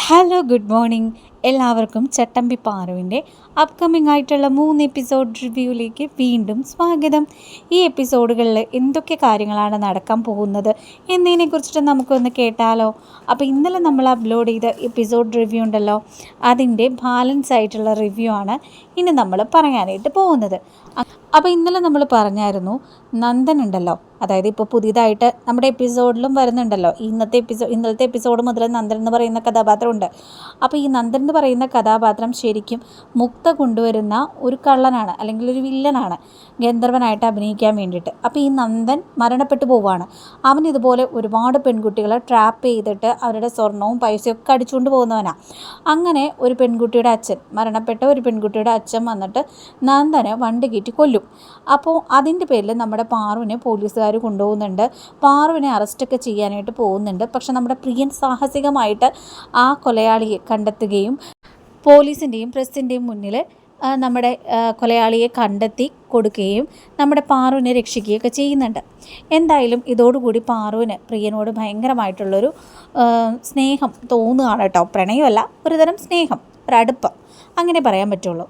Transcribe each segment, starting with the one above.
Hello good morning എല്ലാവർക്കും ചട്ടമ്പി പാറുവിന്റെ upcoming ആയിട്ടുള്ള മൂന്ന് എപ്പിസോഡ് റിവ്യൂയിലേക്ക് വീണ്ടും സ്വാഗതം. ഈ എപ്പിസോഡുകളിൽ എന്തൊക്കെ കാര്യങ്ങളാണ് നടക്കാൻ പോകുന്നത് എന്നതിനെ കുറിച്ചിട്ട് നമുക്കൊന്ന് കേട്ടാലോ? അപ്പോൾ ഇന്നലെ നമ്മൾ അപ്ലോഡ് ചെയ്ത എപ്പിസോഡ് റിവ്യൂ ഉണ്ടല്ലോ അതിന്റെ ബാലൻസ് ആയിട്ടുള്ള റിവ്യൂ ആണ് ഇനി നമ്മൾ പറയാനായിട്ട് പോകുന്നത്. അപ്പോൾ ഇന്നലെ നമ്മൾ പറഞ്ഞായിരുന്നു നന്ദൻ ഉണ്ടല്ലോ അതായത് ഇപ്പോൾ പുതിയതായിട്ട് നമ്മുടെ എപ്പിസോഡിലും വരുന്നുണ്ടല്ലോ ഇന്നത്തെ എപ്പിസോഡ് ഇന്നലത്തെ എപ്പിസോഡ് മുതൽ നന്ദൻ എന്ന് പറയുന്ന കഥാപാത്രമുണ്ട്. അപ്പോൾ ഈ നന്ദൻ പറയുന്ന കഥാപാത്രം ശരിക്കും മുക്ത കൊണ്ടുവരുന്ന ഒരു കള്ളനാണ് അല്ലെങ്കിൽ ഒരു വില്ലനാണ്. ഗന്ധർവനായിട്ട് അഭിനയിക്കാൻ വേണ്ടിയിട്ട്. അപ്പോൾ ഈ നന്ദൻ മരണപ്പെട്ടു പോവുകയാണ്. അവൻ ഇതുപോലെ ഒരുപാട് പെൺകുട്ടികളെ ട്രാപ്പ് ചെയ്തിട്ട് അവരുടെ സ്വർണവും പൈസയും ഒക്കെ അടിച്ചുകൊണ്ട് പോകുന്നവനാണ് അങ്ങനെ ഒരു പെൺകുട്ടിയുടെ അച്ഛൻ മരണപ്പെട്ട ഒരു പെൺകുട്ടിയുടെ അച്ഛൻ വന്നിട്ട് നന്ദനെ വണ്ടി കയറ്റി കൊല്ലും. അപ്പോൾ അതിന്റെ പേരിൽ നമ്മുടെ പാറുവിനെ പോലീസുകാർ കൊണ്ടുപോകുന്നുണ്ട്. പാറുവിനെ അറസ്റ്റൊക്കെ ചെയ്യാനായിട്ട് പോകുന്നുണ്ട്. പക്ഷെ നമ്മുടെ പ്രിയൻ സാഹസികമായിട്ട് ആ കൊലയാളിയെ കണ്ടെത്തുകയും പോലീസിന്റെയും പ്രസിന്റെയും മുന്നിൽ നമ്മുടെ കൊലയാളിയെ കണ്ടെത്തി കൊടുക്കുകയും നമ്മുടെ പാറുവിനെ രക്ഷിക്കുകയൊക്കെ ചെയ്യുന്നുണ്ട്. എന്തായാലും ഇതോടുകൂടി പാറുവിന് പ്രിയനോട് ഭയങ്കരമായിട്ടുള്ളൊരു സ്നേഹം തോന്നുകയാണ് കേട്ടോ. പ്രണയമല്ല ഒരുതരം സ്നേഹം ഒരടുപ്പം അങ്ങനെ പറയാൻ പറ്റുള്ളൂ.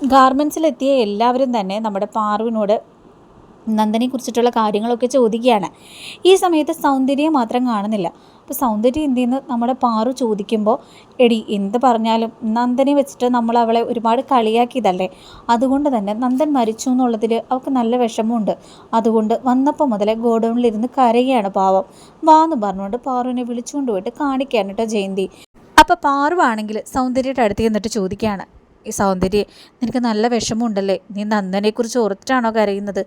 ഗാർമെൻസിലെത്തിയ എല്ലാവരും തന്നെ നമ്മുടെ പാറുവിനോട് നന്ദനെ കുറിച്ചിട്ടുള്ള കാര്യങ്ങളൊക്കെ ചോദിക്കുകയാണ്. ഈ സമയത്ത് സൗന്ദര്യം മാത്രം കാണുന്നില്ല. അപ്പോൾ സൗന്ദര്യം എന്ത് ചെയ്യുന്നു നമ്മുടെ പാറു ചോദിക്കുമ്പോൾ എടി എന്ത് പറഞ്ഞാലും നന്ദനെ വെച്ചിട്ട് നമ്മൾ അവളെ ഒരുപാട് കളിയാക്കിയതല്ലേ? അതുകൊണ്ട് തന്നെ നന്ദൻ മരിച്ചു എന്നുള്ളതിൽ അവൾക്ക് നല്ല വിഷമമുണ്ട്. അതുകൊണ്ട് വന്നപ്പോൾ മുതലേ ഗോഡൗണിലിരുന്ന് കരയുകയാണ് പാവം. വാന്ന് പറഞ്ഞുകൊണ്ട് പാറുവിനെ വിളിച്ചുകൊണ്ട് പോയിട്ട് കാണിക്കുകയാണ് കേട്ടോ ജയന്തി അപ്പോൾ പാറുവാണെങ്കിൽ സൗന്ദര്യയുടെ അടുത്ത് ചെന്നിട്ട് ചോദിക്കുകയാണ് ഈ സൗന്ദര്യം നിനക്ക് നല്ല വിഷമമുണ്ടല്ലേ? നീ നന്ദനെക്കുറിച്ച് ഓർത്തിട്ടാണോ കരയുന്നത്?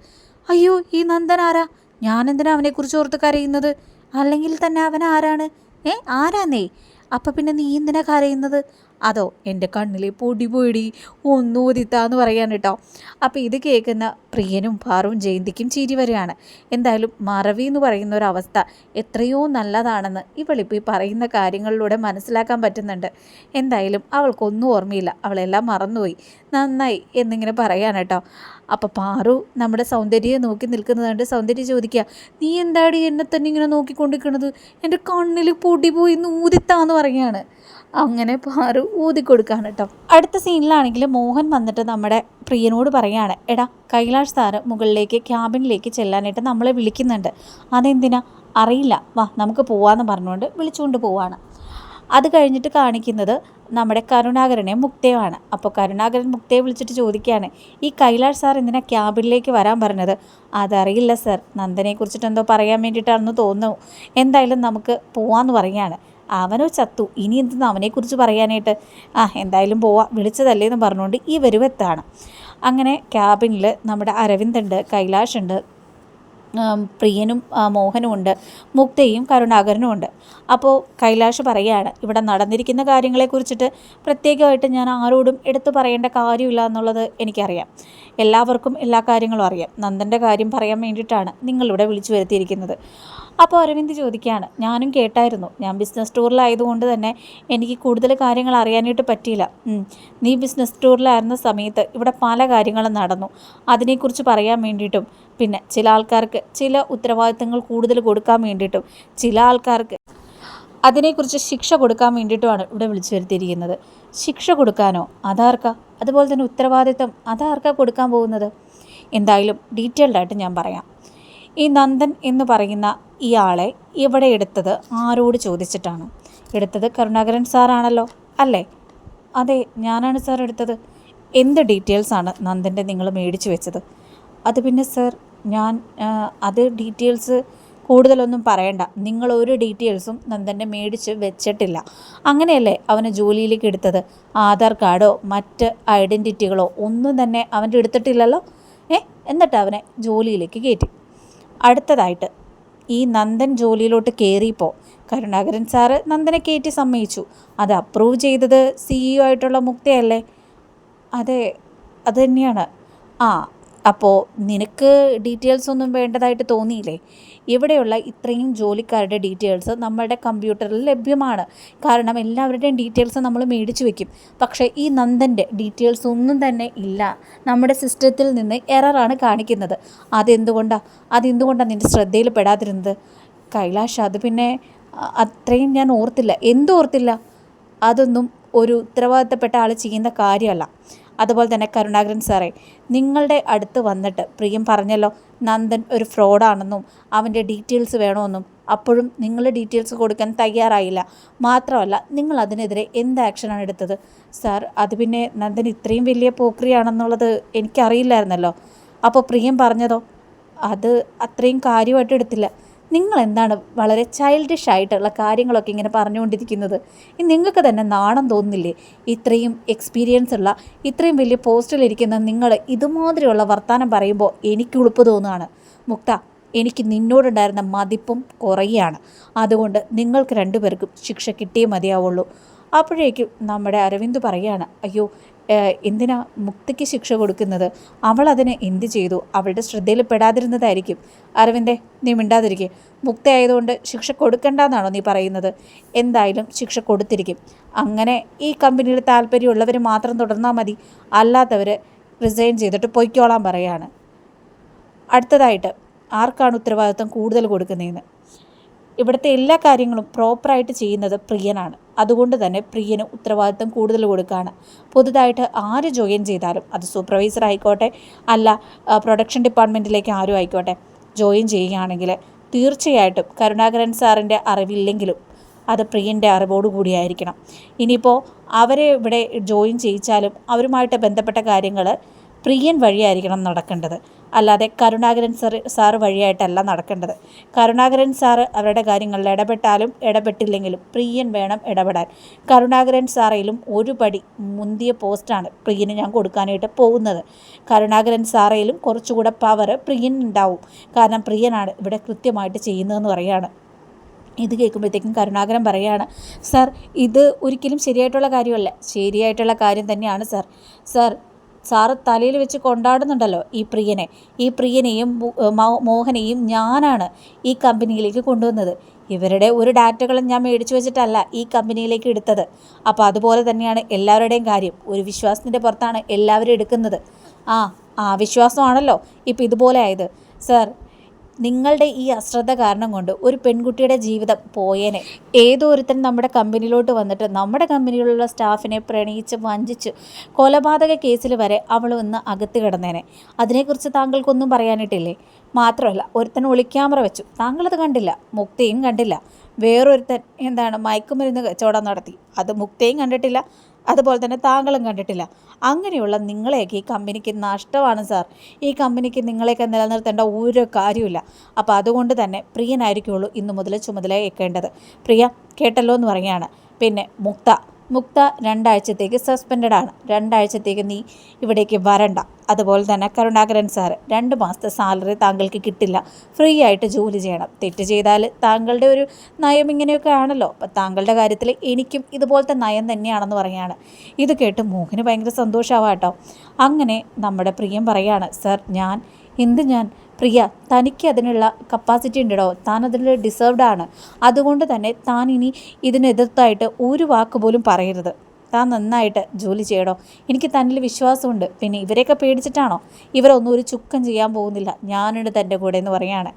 അയ്യോ ഈ നന്ദൻ ആരാ? ഞാനെന്തിനാ അവനെക്കുറിച്ച് ഓർത്ത് കരയുന്നത്? അല്ലെങ്കിൽ തന്നെ അവൻ ആരാണ്? ഏ ആരാന്നേ? അപ്പം പിന്നെ നീ എന്തിനാ കരയുന്നത്? അതോ എന്റെ കണ്ണിലെ പൊടി പൊടി ഒന്നൂതിത്താന്ന് പറയാൻ കേട്ടോ. അപ്പോൾ ഇത് കേൾക്കുന്ന പ്രിയനും പാറും ജയന്തിക്കും ചിരി വരികയാണ്. എന്തായാലും മറവി എന്ന് പറയുന്ന ഒരു അവസ്ഥ എത്രയോ നല്ലതാണെന്ന് ഇവളിപ്പോൾ ഈ പറയുന്ന കാര്യങ്ങളിലൂടെ മനസ്സിലാക്കാൻ പറ്റുന്നുണ്ട്. എന്തായാലും അവൾക്കൊന്നും ഓർമ്മയില്ല. അവളെല്ലാം മറന്നുപോയി. നന്നായി എന്നിങ്ങനെ പറയാൻ കേട്ടോ. അപ്പോൾ പാറു നമ്മുടെ സൗന്ദര്യം നോക്കി നിൽക്കുന്നത് കണ്ട് സൗന്ദര്യം ചോദിക്കുക നീ എന്താടി എന്നെ തന്നെ ഇങ്ങനെ നോക്കിക്കൊണ്ടിരിക്കണത്? എന്റെ കണ്ണിൽ പൊടി പോയി ഊതിത്താന്ന് പറയുകയാണ് അങ്ങനെ പാറു ഊതി കൊടുക്കുകയാണ് കേട്ടോ. അടുത്ത സീനിലാണെങ്കിൽ മോഹൻ വന്നിട്ട് നമ്മുടെ പ്രിയനോട് പറയാണ് എടാ കൈലാഷ് സാറ് മുകളിലേക്ക് ക്യാബിനിലേക്ക് ചെല്ലാനായിട്ട് നമ്മളെ വിളിക്കുന്നുണ്ട്. അതെന്തിനാ? അറിയില്ല. വാ നമുക്ക് പോവാന്ന് പറഞ്ഞുകൊണ്ട് വിളിച്ചുകൊണ്ട് പോവാണ്. അത് കഴിഞ്ഞിട്ട് കാണിക്കുന്നത് നമ്മുടെ കരുണാകരനെ മുക്തയുമാണ്. അപ്പോൾ കരുണാകരൻ മുക്തയെ വിളിച്ചിട്ട് ചോദിക്കുകയാണ് ഈ കൈലാഷ് സാർ എന്തിനാ ക്യാബിനിലേക്ക് വരാൻ പറഞ്ഞത്? അതറിയില്ല സർ. നന്ദനെ കുറിച്ചിട്ട് എന്തോ പറയാൻ വേണ്ടിയിട്ടാണെന്ന് തോന്നുന്നു. എന്തായാലും നമുക്ക് പോവാന്ന് പറയുകയാണ്. അവനോ ചത്തു. ഇനി എന്തെന്ന് അവനെക്കുറിച്ച് പറയാനായിട്ട്? ആ എന്തായാലും പോവാം. വിളിച്ചതല്ലേ എന്ന് പറഞ്ഞുകൊണ്ട് ഈ വരുവെത്താണ് അങ്ങനെ ക്യാബിനിൽ നമ്മുടെ അരവിന്ദുണ്ട് കൈലാഷ് ഉണ്ട് പ്രിയനും മോഹനുമുണ്ട് മുക്തയും കരുണാകരനും ഉണ്ട്. അപ്പോൾ കൈലാഷ് പറയുകയാണ് ഇവിടെ നടന്നിരിക്കുന്ന കാര്യങ്ങളെക്കുറിച്ചിട്ട് പ്രത്യേകമായിട്ട് ഞാൻ ആരോടും എടുത്തു പറയേണ്ട കാര്യമില്ല എന്നുള്ളത് എനിക്കറിയാം. എല്ലാവർക്കും എല്ലാ കാര്യങ്ങളും അറിയാം. നന്ദന്റെ കാര്യം പറയാൻ വേണ്ടിയിട്ടാണ് നിങ്ങളിവിടെ വിളിച്ചു വരുത്തിയിരിക്കുന്നത്. അപ്പോൾ അരവിന്ദ് ചോദിക്കുകയാണ് ഞാനും കേട്ടായിരുന്നു. ഞാൻ ബിസിനസ് ടൂറിലായതുകൊണ്ട് തന്നെ എനിക്ക് കൂടുതൽ കാര്യങ്ങൾ അറിയാനായിട്ട് പറ്റിയില്ല. നീ ബിസിനസ് ടൂറിലായിരുന്ന സമയത്ത് ഇവിടെ പല കാര്യങ്ങളും നടന്നു. അതിനെക്കുറിച്ച് പറയാൻ വേണ്ടിയിട്ടും പിന്നെ ചില ആൾക്കാർക്ക് ചില ഉത്തരവാദിത്തങ്ങൾ കൂടുതൽ കൊടുക്കാൻ വേണ്ടിയിട്ടും ചില ആൾക്കാർക്ക് അതിനെക്കുറിച്ച് ശിക്ഷ കൊടുക്കാൻ വേണ്ടിയിട്ടുമാണ് ഇവിടെ വിളിച്ചു വരുത്തിയിരിക്കുന്നത്. ശിക്ഷ കൊടുക്കാനോ? അതാർക്ക? അതുപോലെ തന്നെ ഉത്തരവാദിത്തം അതാർക്കാ കൊടുക്കാൻ പോകുന്നത്? എന്തായാലും ഡീറ്റെയിൽഡായിട്ട് ഞാൻ പറയാം. ഈ നന്ദൻ എന്ന് പറയുന്ന ഇയാളെ ഇവിടെ എടുത്തത് ആരോട് ചോദിച്ചിട്ടാണ്? എടുത്തത് കരുണാകരൻ സാറാണല്ലോ അല്ലേ? അതെ ഞാനാണ് സാർ എടുത്തത്. എന്ത് ഡീറ്റെയിൽസാണ് നന്ദന്റെ നിങ്ങൾ മേടിച്ചു വെച്ചത്? അത് പിന്നെ സർ ഞാൻ അത് ഡീറ്റെയിൽസ് കൂടുതലൊന്നും പറയണ്ട. നിങ്ങൾ ഒരു ഡീറ്റെയിൽസും നന്ദന്റെ മേടിച്ച് വെച്ചിട്ടില്ല. അങ്ങനെയല്ലേ അവനെ ജോലിയിലേക്ക് എടുത്തത്? ആധാർ കാർഡോ മറ്റ് ഐഡന്റിറ്റികളോ ഒന്നും തന്നെ അവന്റെ എടുത്തിട്ടില്ലല്ലോ? ഏ എന്നിട്ട് അവനെ ജോലിയിലേക്ക് കയറ്റി. അടുത്തതായിട്ട് ഈ നന്ദൻ ജോലിയിലോട്ട് കയറിയപ്പോൾ കരുണാകരൻ സാറ് നന്ദനെ കയറ്റി സമ്മതിച്ചു. അത് അപ്രൂവ് ചെയ്തത് സിഇഒ ആയിട്ടുള്ള മുക്തയല്ലേ? അതെ അത് തന്നെയാണ്. ആ അപ്പോൾ നിനക്ക് ഡീറ്റെയിൽസ് ഒന്നും വേണ്ടതായിട്ട് തോന്നിയില്ലേ? ഇവിടെയുള്ള ഇത്രയും ജോലിക്കാരുടെ ഡീറ്റെയിൽസ് നമ്മളുടെ കമ്പ്യൂട്ടറിൽ ലഭ്യമാണ്. കാരണം എല്ലാവരുടെയും ഡീറ്റെയിൽസ് നമ്മൾ മേടിച്ചു വെക്കും. പക്ഷേ ഈ നന്ദന്റെ ഡീറ്റെയിൽസ് ഒന്നും തന്നെ ഇല്ല. നമ്മുടെ സിസ്റ്റത്തിൽ നിന്ന് എററാണ് കാണിക്കുന്നത്. അതെന്തുകൊണ്ടാണ് അതെന്തുകൊണ്ടാണ് നിന്റെ ശ്രദ്ധയിൽ പെടാതിരുന്നത്? കൈലാഷ് അത് പിന്നെ അത്രയും ഞാൻ ഓർത്തില്ല. എന്തോർത്തില്ല അതൊന്നും ഒരു ഉത്തരവാദിത്തപ്പെട്ട ആൾ ചെയ്യുന്ന കാര്യമല്ല. അതുപോലെ തന്നെ കരുണാകരൻ സാറേ നിങ്ങളുടെ അടുത്ത് വന്നിട്ട് പ്രിയം പറഞ്ഞല്ലോ നന്ദൻ ഒരു ഫ്രോഡാണെന്നും അവന്റെ ഡീറ്റെയിൽസ് വേണമെന്നും അപ്പോഴും നിങ്ങൾ ഡീറ്റെയിൽസ് കൊടുക്കാൻ തയ്യാറായില്ല. മാത്രമല്ല നിങ്ങൾ അതിനെതിരെ എന്ത് ആക്ഷനാണ് എടുത്തത്? സാർ അത് പിന്നെ നന്ദൻ ഇത്രയും വലിയ പോക്രിയാണെന്നുള്ളത് എനിക്കറിയില്ലായിരുന്നല്ലോ. അപ്പോൾ പ്രിയം പറഞ്ഞതോ? അത് അത്രയും കാര്യമായിട്ട് എടുത്തില്ല. നിങ്ങൾ എന്താണ് വളരെ ചൈൽഡിഷ് ആയിട്ടുള്ള കാര്യങ്ങളൊക്കെ ഇങ്ങനെ പറഞ്ഞുകൊണ്ടിരിക്കുന്നത്? നിങ്ങൾക്ക് തന്നെ നാണം തോന്നുന്നില്ലേ? ഇത്രയും എക്സ്പീരിയൻസ് ഉള്ള ഇത്രയും വലിയ പോസ്റ്റിലിരിക്കുന്ന നിങ്ങൾ ഇതുമാതിരിയുള്ള വർത്താനം പറയുമ്പോൾ എനിക്ക് ഉളുപ്പ് തോന്നുകയാണ്. മുക്ത എനിക്ക് നിന്നോടുണ്ടായിരുന്ന മതിപ്പും കുറയുകയാണ്. അതുകൊണ്ട് നിങ്ങൾക്ക് രണ്ടുപേർക്കും ശിക്ഷ കിട്ടിയേ മതിയാവുള്ളൂ. അപ്പോഴേക്കും നമ്മുടെ അരവിന്ദ് പറയാണ് അയ്യോ എന്തിനാ മുക്തിക്ക് ശിക്ഷ കൊടുക്കുന്നത്? അവൾ അതിനെ എന്ത് ചെയ്തു? അവളുടെ ശ്രദ്ധയിൽ പെടാതിരുന്നതായിരിക്കും. അരവിന്ദേ നീ മിണ്ടാതിരിക്കേ. മുക്തി ആയതുകൊണ്ട് ശിക്ഷ കൊടുക്കണ്ടെന്നാണോ നീ പറയുന്നത്? എന്തായാലും ശിക്ഷ കൊടുത്തിരിക്കും. അങ്ങനെ ഈ കമ്പനിയിൽ താല്പര്യമുള്ളവർ മാത്രം തുടർന്നാൽ മതി. അല്ലാത്തവർ റിസൈൻ ചെയ്തിട്ട് പൊയ്ക്കോളാൻ പറയാണ്. അടുത്തതായിട്ട് ആർക്കാണ് ഉത്തരവാദിത്വം കൂടുതൽ കൊടുക്കുന്നതെന്ന്? ഇവിടുത്തെ എല്ലാ കാര്യങ്ങളും പ്രോപ്പറായിട്ട് ചെയ്യുന്നത് പ്രിയനാണ്. അതുകൊണ്ട് തന്നെ പ്രിയന് ഉത്തരവാദിത്തം കൂടുതൽ കൊടുക്കുകയാണ് പുതുതായിട്ട് ആര് ജോയിൻ ചെയ്താലും അത് സൂപ്പർവൈസർ ആയിക്കോട്ടെ അല്ല പ്രൊഡക്ഷൻ ഡിപ്പാർട്ട്മെന്റിലേക്ക് ആരും ആയിക്കോട്ടെ ജോയിൻ ചെയ്യുകയാണെങ്കിൽ തീർച്ചയായിട്ടും കരുണാകരൻ സാറിന്റെ അറിവില്ലെങ്കിലും അത് പ്രിയന്റെ അറിവോടു കൂടിയായിരിക്കണം. ഇനിയിപ്പോൾ അവരെ ഇവിടെ ജോയിൻ ചെയ്യിച്ചാലും അവരുമായിട്ട് ബന്ധപ്പെട്ട കാര്യങ്ങൾ പ്രിയൻ വഴിയായിരിക്കണം നടക്കേണ്ടത്. അല്ലാതെ കരുണാകരൻ സാർ സാറ് വഴിയായിട്ടല്ല നടക്കേണ്ടത്. കരുണാകരൻ സാറ് അവരുടെ കാര്യങ്ങളിൽ ഇടപെട്ടാലും ഇടപെട്ടില്ലെങ്കിലും പ്രിയൻ വേണം ഇടപെടാൻ. കരുണാകരൻ സാറയിലും ഒരു പടി മുന്തിയ പോസ്റ്റാണ് പ്രിയന് ഞാൻ കൊടുക്കാനായിട്ട് പോകുന്നത്. കരുണാകരൻ സാറയിലും കുറച്ചുകൂടെ പവർ പ്രിയൻ ഉണ്ടാവും. കാരണം പ്രിയനാണ് ഇവിടെ കൃത്യമായിട്ട് ചെയ്യുന്നതെന്ന് പറയുകയാണ് ഇത് കേൾക്കുമ്പോഴത്തേക്കും കരുണാകരൻ പറയുകയാണ് സാർ ഇത് ഒരിക്കലും ശരിയായിട്ടുള്ള കാര്യമല്ല. ശരിയായിട്ടുള്ള കാര്യം തന്നെയാണ് സാർ. സാർ സാറ് തലയിൽ വെച്ച് കൊണ്ടാടുന്നുണ്ടല്ലോ ഈ പ്രിയനെ. ഈ പ്രിയനെയും മോഹനെയും ഞാനാണ് ഈ കമ്പനിയിലേക്ക് കൊണ്ടുവന്നത്. ഇവരുടെ ഒരു ഡാറ്റകളും ഞാൻ മേടിച്ചു വെച്ചിട്ടല്ല ഈ കമ്പനിയിലേക്ക് എടുത്തത്. അപ്പോൾ അതുപോലെ തന്നെയാണ് എല്ലാവരുടെയും കാര്യം. ഒരു വിശ്വാസത്തിന്റെ പുറത്താണ് എല്ലാവരും എടുക്കുന്നത്. ആ ആ വിശ്വാസമാണല്ലോ ഇപ്പോൾ ഇതുപോലെ ആയത്. സർ നിങ്ങളുടെ ഈ അശ്രദ്ധ കാരണം കൊണ്ട് ഒരു പെൺകുട്ടിയുടെ ജീവിതം പോയേനെ. ഏതോ ഒരുത്തൻ നമ്മുടെ കമ്പനിയിലോട്ട് വന്നിട്ട് നമ്മുടെ കമ്പനിയിലുള്ള സ്റ്റാഫിനെ പ്രണയിച്ച് വഞ്ചിച്ച് കൊലപാതക കേസിൽ വരെ അവൾ ഒന്ന് അകത്ത് കിടന്നേനെ. അതിനെക്കുറിച്ച് താങ്കൾക്കൊന്നും പറയാനിട്ടില്ലേ? മാത്രമല്ല ഒരുത്തൻ ഒളിക്യാമറ വെച്ചു. താങ്കളത് കണ്ടില്ല. മുക്തയും കണ്ടില്ല. വേറൊരുത്തൻ എന്താണ് മയക്കുമരുന്ന് കച്ചവടം നടത്തി. അത് മുക്തയും കണ്ടിട്ടില്ല. അതുപോലെ തന്നെ താങ്കളും കണ്ടിട്ടില്ല. അങ്ങനെയുള്ള നിങ്ങളെയൊക്കെ ഈ കമ്പനിക്ക് നഷ്ടമാണ് സാർ. ഈ കമ്പനിക്ക് നിങ്ങളെയൊക്കെ നിലനിർത്തേണ്ട ഒരു കാര്യമില്ല അപ്പോൾ അതുകൊണ്ട് തന്നെ പ്രിയനായിരിക്കുള്ളൂ ഇന്നു മുതൽ ചുമതലയേക്കേണ്ടത് പ്രിയ കേട്ടല്ലോ എന്ന് പറയുകയാണ്. പിന്നെ മുക്ത. മുക്ത രണ്ടാഴ്ചത്തേക്ക് സസ്പെൻഡഡ് ആണ് രണ്ടാഴ്ചത്തേക്ക് നീ ഇവിടേക്ക് വരണ്ട. അതുപോലെ തന്നെ കരുണാകരൻ സാറ് രണ്ട് മാസത്തെ സാലറി താങ്കൾക്ക് കിട്ടില്ല. ഫ്രീ ആയിട്ട് ജോലി ചെയ്യണം. തെറ്റ് ചെയ്താൽ താങ്കളുടെ ഒരു നയം ഇങ്ങനെയൊക്കെ ആണല്ലോ. അപ്പം താങ്കളുടെ കാര്യത്തിൽ എനിക്കും ഇതുപോലത്തെ നയം തന്നെയാണെന്ന് പറയാണ് ഇത് കേട്ട് മോഹന് ഭയങ്കര സന്തോഷമാവാട്ടോ അങ്ങനെ നമ്മുടെ പ്രിയം പറയാണ് സർ ഞാൻ എന്ത് ഞാൻ? പ്രിയ തനിക്ക് അതിനുള്ള കപ്പാസിറ്റി ഉണ്ടോ താൻ അതിൽ ഡിസേർവ്ഡ് ആണ്. അതുകൊണ്ട് തന്നെ താൻ ഇനി ഇതിനെതിർത്തായിട്ട് ഒരു വാക്ക് പോലും പറയരുത്. താൻ നന്നായിട്ട് ജോലി ചെയ്യണോ എനിക്ക് തന്നിൽ വിശ്വാസമുണ്ട്. പിന്നെ ഇവരെയൊക്കെ പേടിച്ചിട്ടാണോ? ഇവരൊന്നും ഒരു ചുക്കം ചെയ്യാൻ പോകുന്നില്ല. ഞാനുണ്ട് തന്റെ കൂടെ എന്ന് പറയാണ്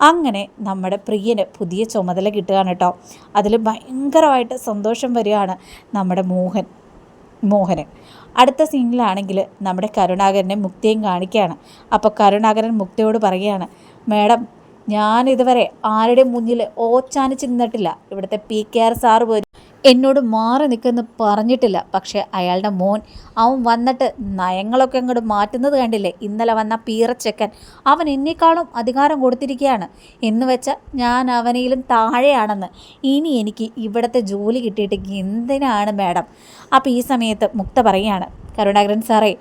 അങ്ങനെ നമ്മുടെ പ്രിയന് പുതിയ ചുമതല കിട്ടുകയാണ് കേട്ടോ. അതിൽ ഭയങ്കരമായിട്ട് സന്തോഷം വരികയാണ് നമ്മുടെ മോഹൻ. മോഹന്. അടുത്ത സീനിലാണെങ്കിൽ നമ്മുടെ കരുണാകരനെ മുക്തിയും കാണിക്കുകയാണ്. അപ്പോൾ കരുണാകരൻ മുക്തിയോട് പറയുകയാണ് മാഡം ഞാൻ ഇതുവരെ ആരുടെ മുന്നിൽ ഓച്ചാനിച്ച് നിന്നിട്ടില്ല. ഇവിടുത്തെ പി കെ ആർ സാറ് പോലും എന്നോട് മാറി നിൽക്കുമെന്ന് പറഞ്ഞിട്ടില്ല. പക്ഷേ അയാളുടെ മോൻ അവൻ വന്നിട്ട് നയങ്ങളൊക്കെ അങ്ങോട്ട് മാറ്റുന്നത് കണ്ടില്ലേ? ഇന്നലെ വന്ന പീറച്ചക്കൻ അവൻ എന്നെക്കാളും അധികാരം കൊടുത്തിരിക്കുകയാണ്. എന്ന് വെച്ചാൽ ഞാൻ അവനിലും താഴെയാണെന്ന്. ഇനി എനിക്ക് ഇവിടുത്തെ ജോലി കിട്ടിയിട്ട് എന്തിനാണ് മാഡം? അപ്പോൾ ഈ സമയത്ത് മുക്ത പറയുകയാണ് കരുണാകരൻ സാറേ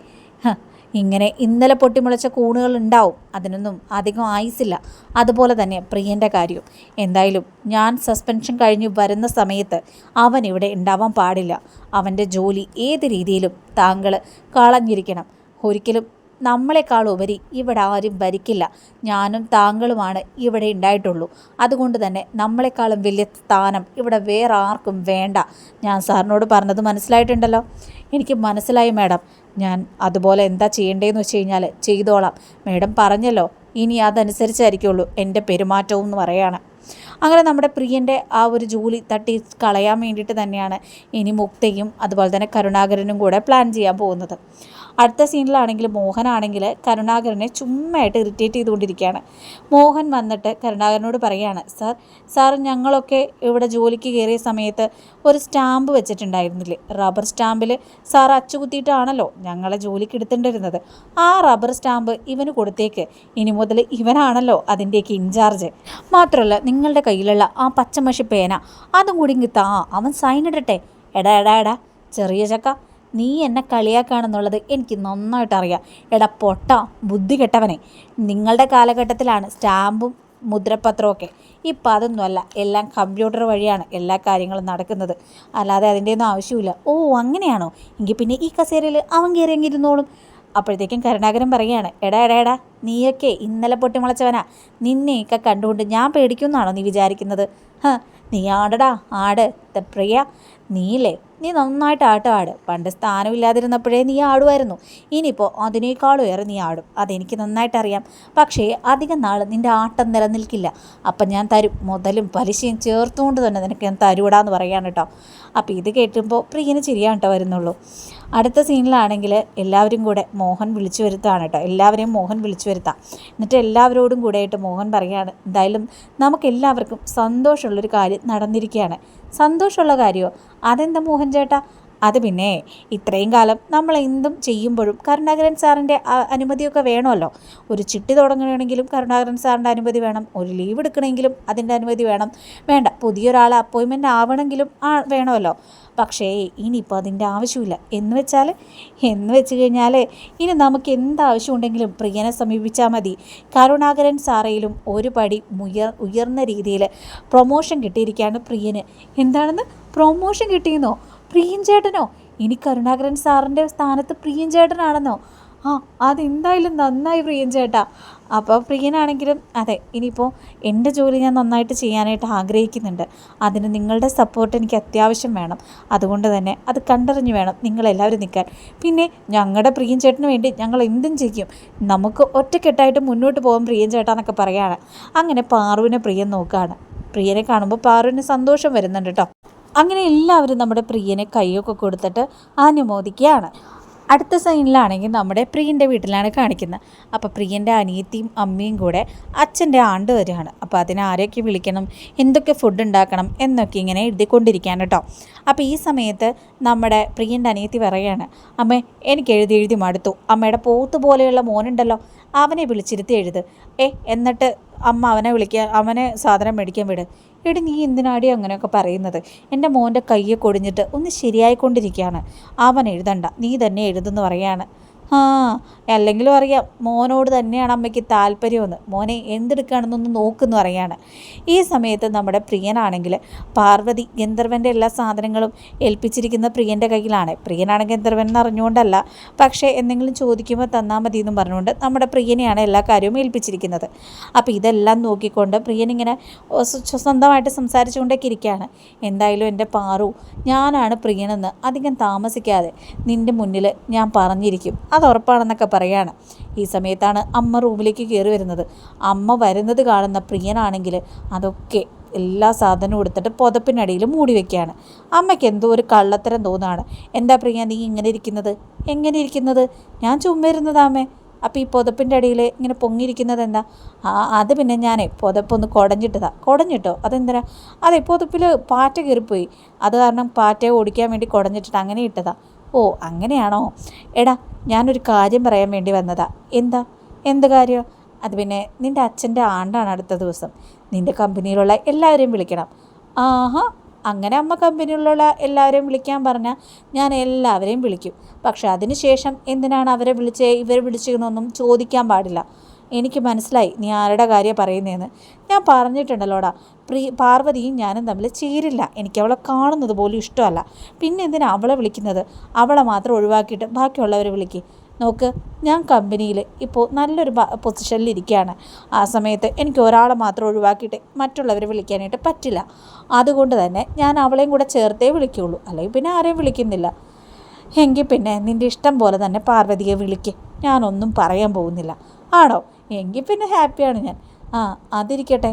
ഇങ്ങനെ ഇന്നലെ പൊട്ടിമുളച്ച കൂണുകൾ ഉണ്ടാവും. അതിനൊന്നും അധികം ആയുസില്ല. അതുപോലെ തന്നെ പ്രിയന്റെ കാര്യം എന്തായാലും ഞാൻ സസ്പെൻഷൻ കഴിഞ്ഞ് വരുന്ന സമയത്ത് അവൻ ഇവിടെ ഉണ്ടാവാൻ പാടില്ല. അവന്റെ ജോലി ഏത് രീതിയിലും താങ്കൾ കളഞ്ഞിരിക്കണം. ഒരിക്കലും നമ്മളെക്കാൾ ഉപരി ഇവിടെ ആരും ഭരിക്കില്ല. ഞാനും താങ്കളുമാണ് ഇവിടെ ഉണ്ടായിട്ടുള്ളൂ. അതുകൊണ്ട് തന്നെ നമ്മളെക്കാളും വലിയ സ്ഥാനം ഇവിടെ വേറെ ആർക്കും വേണ്ട. ഞാൻ സാറിനോട് പറഞ്ഞത് മനസ്സിലായിട്ടുണ്ടല്ലോ? എനിക്ക് മനസ്സിലായി മാഡം. ഞാൻ അതുപോലെ എന്താ ചെയ്യേണ്ടതെന്ന് വെച്ച് കഴിഞ്ഞാൽ ചെയ്തോളാം. മേഡം പറഞ്ഞല്ലോ ഇനി അതനുസരിച്ചായിരിക്കുള്ളൂ എന്റെ പെരുമാറ്റവും എന്ന് പറയാണ്. അങ്ങനെ നമ്മുടെ പ്രിയന്റെ ആ ഒരു ജോലി തട്ടി കളയാൻ വേണ്ടിയിട്ട് തന്നെയാണ് ഇനി മുക്തയും അതുപോലെ തന്നെ കരുണാകരനും കൂടെ പ്ലാൻ ചെയ്യാൻ പോകുന്നത്. അടുത്ത സീനിലാണെങ്കിൽ മോഹനാണെങ്കിൽ കരുണാകരനെ ചുമ്മായിട്ട് ഇറിറ്റേറ്റ് ചെയ്തുകൊണ്ടിരിക്കുകയാണ്. മോഹൻ വന്നിട്ട് കരുണാകരനോട് പറയുകയാണ് സാർ സാർ ഞങ്ങളൊക്കെ ഇവിടെ ജോലിക്ക് കയറിയ സമയത്ത് ഒരു സ്റ്റാമ്പ് വെച്ചിട്ടുണ്ടായിരുന്നില്ലേ? റബ്ബർ സ്റ്റാമ്പിൽ സാർ അച്ചുകുത്തിയിട്ടാണല്ലോ ഞങ്ങളെ ജോലിക്ക് എടുത്തിട്ടിരുന്നത് ആ റബ്ബർ സ്റ്റാമ്പ് ഇവന് കൊടുത്തേക്ക്. ഇനി മുതൽ ഇവനാണല്ലോ അതിന്റെയൊക്കെ ഇൻചാർജ്. മാത്രമല്ല നിങ്ങളുടെ കയ്യിലുള്ള ആ പച്ചമഷി പേന അതും കൂടി താ. അവൻ സൈൻ ഇടട്ടെ. എടാ എടാ എടാ ചെറിയ ചക്ക. നീ എന്നെ കളിയാക്കാണെന്നുള്ളത് എനിക്ക് നന്നായിട്ട് അറിയാം എടാ പൊട്ട ബുദ്ധി കെട്ടവനെ നിങ്ങളുടെ കാലഘട്ടത്തിലാണ് സ്റ്റാമ്പും മുദ്രപത്രമൊക്കെ ഇപ്പം അതൊന്നുമല്ല എല്ലാം കമ്പ്യൂട്ടർ വഴിയാണ് എല്ലാ കാര്യങ്ങളും നടക്കുന്നത്. അല്ലാതെ അതിന്റെ ഒന്നും ആവശ്യമില്ല. ഓ അങ്ങനെയാണോ? എങ്കിൽ പിന്നെ ഈ കസേരയിൽ അവൻ കയറിയെങ്കിരുന്നോളും അപ്പോഴത്തേക്കും കരുണാകരൻ പറയുകയാണ് എടാ എടാ എടാ നീയൊക്കെ ഇന്നലെ പൊട്ടിമുളച്ചവനാ. നിന്നെയൊക്കെ കണ്ടുകൊണ്ട് ഞാൻ പേടിക്കുമെന്നാണോ നീ വിചാരിക്കുന്നത്? ഹ നീ ആടടാ ആട്. പ്രിയ നീയില്ലേ നീ നന്നായിട്ട് ആട്ടം ആട്. പണ്ട് സ്ഥാനമില്ലാതിരുന്നപ്പോഴേ നീ ആടുമായിരുന്നു. ഇനിയിപ്പോൾ അതിനേക്കാളും ഏറെ നീ ആടും. അതെനിക്ക് നന്നായിട്ടറിയാം പക്ഷേ അധികം നാൾ നിന്റെ ആട്ടം നിലനിൽക്കില്ല. അപ്പം ഞാൻ തരും. മുതലും പലിശയും ചേർത്തുകൊണ്ട് തന്നെ നിനക്ക് ഞാൻ തരൂടാന്ന് പറയാണ് കേട്ടോ അപ്പോൾ ഇത് കേട്ടുമ്പോൾ പ്രിയന് ചിരിയാണ് കേട്ടോ വരുന്നുള്ളൂ. അടുത്ത സീനിലാണെങ്കിൽ എല്ലാവരും കൂടെ മോഹൻ വിളിച്ചു വരുത്താണ് കേട്ടോ എല്ലാവരെയും മോഹൻ വിളിച്ചു വരുത്താം. എന്നിട്ട് എല്ലാവരോടും കൂടെ ആയിട്ട് മോഹൻ പറയുകയാണ് എന്തായാലും നമുക്കെല്ലാവർക്കും സന്തോഷമുള്ളൊരു കാര്യം നടന്നിരിക്കുകയാണ് സന്തോഷമുള്ള കാര്യമോ? അതെന്താ മോഹൻ ചേട്ടാ അത് പിന്നെ ഇത്രയും കാലം നമ്മൾ എന്തും ചെയ്യുമ്പോഴും കരുണാകരൻ സാറിന്റെ അനുമതിയൊക്കെ വേണമല്ലോ. ഒരു ചിട്ടി തുടങ്ങണമെങ്കിലും കരുണാകരൻ സാറിന്റെ അനുമതി വേണം. ഒരു ലീവ് എടുക്കണമെങ്കിലും അതിന്റെ അനുമതി വേണം. വേണ്ട പുതിയൊരാളെ അപ്പോയിൻമെന്റ് ആവണമെങ്കിലും ആ വേണമല്ലോ. പക്ഷേ ഇനിയിപ്പോൾ അതിന്റെ ആവശ്യമില്ല. എന്ന് വെച്ചാൽ എന്ന് വെച്ച് കഴിഞ്ഞാൽ ഇനി നമുക്ക് എന്ത് ഉണ്ടെങ്കിലും പ്രിയനെ സമീപിച്ചാൽ മതി. കരുണാകരൻ സാറയിലും ഒരു പടി ഉയർ ഉയർന്ന രീതിയിൽ പ്രൊമോഷൻ കിട്ടിയിരിക്കുകയാണ് പ്രിയന്. എന്താണെന്ന്? പ്രൊമോഷൻ കിട്ടിയെന്നോ? പ്രിയൻ ചേട്ടനോ ഇനി കരുണാകരൻ സാറിന്റെ സ്ഥാനത്ത് പ്രിയൻ ചേട്ടനാണെന്നോ ആ അതെന്തായാലും നന്നായി പ്രിയൻ ചേട്ടാ അപ്പോൾ പ്രിയനാണെങ്കിലും അതെ ഇനിയിപ്പോൾ എന്റെ ജോലി ഞാൻ നന്നായിട്ട് ചെയ്യാനായിട്ട് ആഗ്രഹിക്കുന്നുണ്ട്. അതിന് നിങ്ങളുടെ സപ്പോർട്ട് എനിക്ക് അത്യാവശ്യം വേണം. അതുകൊണ്ട് തന്നെ അത് കണ്ടറിഞ്ഞ് വേണം നിങ്ങളെല്ലാവരും നിൽക്കാൻ. പിന്നെ ഞങ്ങളുടെ പ്രിയൻ ചേട്ടന് വേണ്ടി ഞങ്ങൾ എന്തും ചെയ്യും. നമുക്ക് ഒറ്റക്കെട്ടായിട്ട് മുന്നോട്ട് പോകാൻ പ്രിയൻ ചേട്ടാന്നൊക്കെ പറയുകയാണ് അങ്ങനെ പാറുവിനെ പ്രിയൻ നോക്കുകയാണ് പ്രിയനെ കാണുമ്പോൾ പാറുവിന് സന്തോഷം വരുന്നുണ്ട് കേട്ടോ അങ്ങനെ എല്ലാവരും നമ്മുടെ പ്രിയനെ കൈയൊക്കെ കൊടുത്തിട്ട് അനുമോദിക്കുകയാണ്. അടുത്ത സൈനിലാണെങ്കിൽ നമ്മുടെ പ്രിയന്റെ വീട്ടിലാണ് കാണിക്കുന്നത്. അപ്പോൾ പ്രിയന്റെ അനിയത്തിയും അമ്മയും കൂടെ അച്ഛന്റെ ആണ്ട് വരികയാണ്. അപ്പോൾ അതിനെ ആരെയൊക്കെ വിളിക്കണം എന്തൊക്കെ ഫുഡ് ഉണ്ടാക്കണം എന്നൊക്കെ ഇങ്ങനെ എഴുതിക്കൊണ്ടിരിക്കുകയാണ് കേട്ടോ. അപ്പോൾ ഈ സമയത്ത് നമ്മുടെ പ്രിയന്റെ അനിയത്തി പറയുകയാണ് അമ്മേ എനിക്ക് എഴുതി എഴുതി മടുത്തു. അമ്മയുടെ പോത്ത് പോലെയുള്ള മോനുണ്ടല്ലോ അവനെ വിളിച്ചിരുത്തി എഴുത്. ഏ എന്നിട്ട് അമ്മ അവനെ വിളിക്കുക അവനെ സാധനം മേടിക്കാൻ വിട്. എടി നീ എന്തിനാടി അങ്ങനെയൊക്കെ പറയുന്നത്? എന്റെ മോന്റെ കയ്യെ കൊടിഞ്ഞിട്ട് ഒന്ന് ശരിയായിക്കൊണ്ടിരിക്കുകയാണ്. അവൻ എഴുതണ്ട. നീ തന്നെ എഴുതെന്ന് പറയാണ്. ആ അല്ലെങ്കിലും അറിയാം മോനോട് തന്നെയാണ് അമ്മയ്ക്ക് താല്പര്യമെന്ന്. മോനെ എന്തെടുക്കുകയാണെന്നൊന്ന് നോക്കുന്നു അറിയാണ് ഈ സമയത്ത് നമ്മുടെ പ്രിയനാണെങ്കിൽ പാർവതി ഗന്ധർവന്റെ എല്ലാ സാധനങ്ങളും ഏൽപ്പിച്ചിരിക്കുന്ന പ്രിയന്റെ കയ്യിലാണ്. പ്രിയനാണ് ഗന്ധർവൻ എന്ന് അറിഞ്ഞുകൊണ്ടല്ല പക്ഷേ എന്തെങ്കിലും ചോദിക്കുമ്പോൾ തന്നാൽ മതി എന്നും പറഞ്ഞുകൊണ്ട് നമ്മുടെ പ്രിയനെയാണ് എല്ലാ കാര്യവും ഏൽപ്പിച്ചിരിക്കുന്നത്. അപ്പോൾ ഇതെല്ലാം നോക്കിക്കൊണ്ട് പ്രിയനിങ്ങനെ സ്വന്തമായിട്ട് സംസാരിച്ചുകൊണ്ടൊക്കെ ഇരിക്കുകയാണ്. എന്തായാലും എന്റെ പാറു ഞാനാണ് പ്രിയനെന്ന് അധികം താമസിക്കാതെ നിന്റെ മുന്നിൽ ഞാൻ പറഞ്ഞിരിക്കും. അത് ഉറപ്പാണെന്നൊക്കെ പറയാണ്. ഈ സമയത്താണ് അമ്മ റൂമിലേക്ക് കയറി വരുന്നത്. അമ്മ വരുന്നത് കാണുന്ന പ്രിയനാണെങ്കിൽ അതൊക്കെ എല്ലാ സാധനവും എടുത്തിട്ട് പുതപ്പിനടിയിൽ മൂടി വെക്കുകയാണ്. അമ്മയ്ക്ക് എന്തോ ഒരു കള്ളത്തരം തോന്നാണ് എന്താ പ്രിയ നീ ഇങ്ങനെ ഇരിക്കുന്നത്? എങ്ങനെ ഇരിക്കുന്നത്? ഞാൻ ചുമ്മരുന്നതാമേ അപ്പോൾ ഈ പുതപ്പിന്റെ അടിയിൽ ഇങ്ങനെ പൊങ്ങിയിരിക്കുന്നത് എന്താ? അത് പിന്നെ ഞാനേ പുതപ്പൊന്ന് കുടഞ്ഞിട്ടതാ. കുടഞ്ഞിട്ടോ? അതെന്തിനാ? അതെ പുതപ്പിൽ പാറ്റ കയറിപ്പോയി. അത് കാരണം പാറ്റയെ ഓടിക്കാൻ വേണ്ടി കുടഞ്ഞിട്ടിട്ട് അങ്ങനെ ഇട്ടതാ. ഓ അങ്ങനെയാണോ? എടാ ഞാനൊരു കാര്യം പറയാൻ വേണ്ടി വന്നതാ. എന്താ? എന്ത് കാര്യം? അത് പിന്നെ നിന്റെ അച്ഛന്റെ ആണ്ടാണ് അടുത്ത ദിവസം. നിന്റെ കമ്പനിയിലുള്ള എല്ലാവരെയും വിളിക്കണം. ആഹാ അങ്ങനെ അമ്മ കമ്പനിയിലുള്ള എല്ലാവരെയും വിളിക്കാൻ പറഞ്ഞാൽ ഞാൻ എല്ലാവരെയും വിളിക്കും. പക്ഷെ അതിന് ശേഷം എന്തിനാണ് അവരെ വിളിച്ചേ? ഇവരെ വിളിച്ചതെന്നൊന്നും ചോദിക്കാൻ പാടില്ല. എനിക്ക് മനസ്സിലായി നീ ആരുടെ കാര്യം പറയുന്നതെന്ന് ഞാൻ പറഞ്ഞിട്ടുണ്ടല്ലോടാ പ്രീ പാർവതിയും ഞാനും തമ്മിൽ ചേരില്ല. എനിക്ക് അവളെ കാണുന്നത് പോലും ഇഷ്ടമല്ല. പിന്നെ എന്തിനാ അവളെ വിളിക്കുന്നത്? അവളെ മാത്രം ഒഴിവാക്കിയിട്ട് ബാക്കിയുള്ളവരെ വിളിക്ക്. നോക്ക് ഞാൻ കമ്പനിയിൽ ഇപ്പോൾ നല്ലൊരു പൊസിഷനിൽ ഇരിക്കുകയാണ്. ആ സമയത്ത് എനിക്ക് ഒരാളെ മാത്രം ഒഴിവാക്കിയിട്ട് മറ്റുള്ളവരെ വിളിക്കാനായിട്ട് പറ്റില്ല. അതുകൊണ്ട് തന്നെ ഞാൻ അവളെയും കൂടെ ചേർത്തേ വിളിക്കുകയുള്ളൂ അല്ലെങ്കിൽ പിന്നെ ആരെയും വിളിക്കുന്നില്ല. എങ്കിൽ പിന്നെ നിന്റെ ഇഷ്ടം പോലെ തന്നെ പാർവതിയെ വിളിക്ക്. ഞാനൊന്നും പറയാൻ പോകുന്നില്ല. ആണോ? എങ്കിൽ പിന്നെ ഹാപ്പിയാണ് ഞാൻ. ആ അതിരിക്കട്ടെ.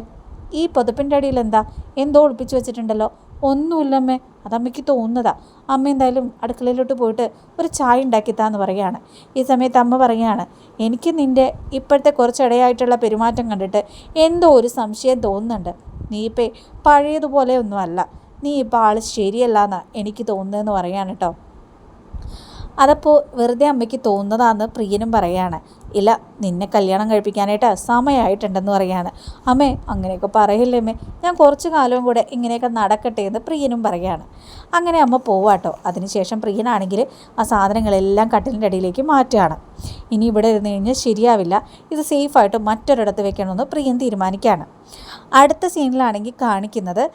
ഈ പുതപ്പിന്റെ അടിയിൽ എന്താ? എന്തോ ഒളിപ്പിച്ച് വെച്ചിട്ടുണ്ടല്ലോ. ഒന്നുമില്ലമ്മേ. അതമ്മയ്ക്ക് തോന്നുന്നതാ. അമ്മ എന്തായാലും അടുക്കളയിലോട്ട് പോയിട്ട് ഒരു ചായ ഉണ്ടാക്കിത്താന്ന് പറയുകയാണ്. ഈ സമയത്ത് അമ്മ പറയുകയാണ് എനിക്ക് നിന്റെ ഇപ്പോഴത്തെ കുറച്ചിടയായിട്ടുള്ള പെരുമാറ്റം കണ്ടിട്ട് എന്തോ ഒരു സംശയം തോന്നുന്നുണ്ട്. നീ ഇപ്പം പഴയതുപോലെ ഒന്നുമല്ല. നീ ഇപ്പോൾ ആൾ ശരിയല്ല എന്നാണ് എനിക്ക് തോന്നുന്നതെന്ന് പറയാണ് കേട്ടോ അതപ്പോൾ വെറുതെ അമ്മയ്ക്ക് തോന്നുന്നതാന്ന് പ്രിയനും പറയാണ് ഇല്ല നിന്നെ കല്യാണം കഴിപ്പിക്കാനായിട്ട് സമയമായിട്ടുണ്ടെന്ന് പറയാണ്. അമ്മേ അങ്ങനെയൊക്കെ പറയില്ലേ അമ്മേ? ഞാൻ കുറച്ച് കാലവും കൂടെ ഇങ്ങനെയൊക്കെ നടക്കട്ടെ എന്ന് പ്രിയനും പറയാണ്. അങ്ങനെ അമ്മ പോവാട്ടോ. അതിനുശേഷം പ്രിയനാണെങ്കിൽ ആ സാധനങ്ങളെല്ലാം കട്ടിലിന്റെ അടിയിലേക്ക് മാറ്റുകയാണ്. ഇനി ഇവിടെ ഇരുന്ന് കഴിഞ്ഞാൽ ശരിയാവില്ല. ഇത് സേഫായിട്ട് മറ്റൊരിടത്ത് വെക്കണമെന്ന് പ്രിയൻ തീരുമാനിക്കുകയാണ്. അടുത്ത സീനിലാണെങ്കിൽ കാണിക്കുന്നത്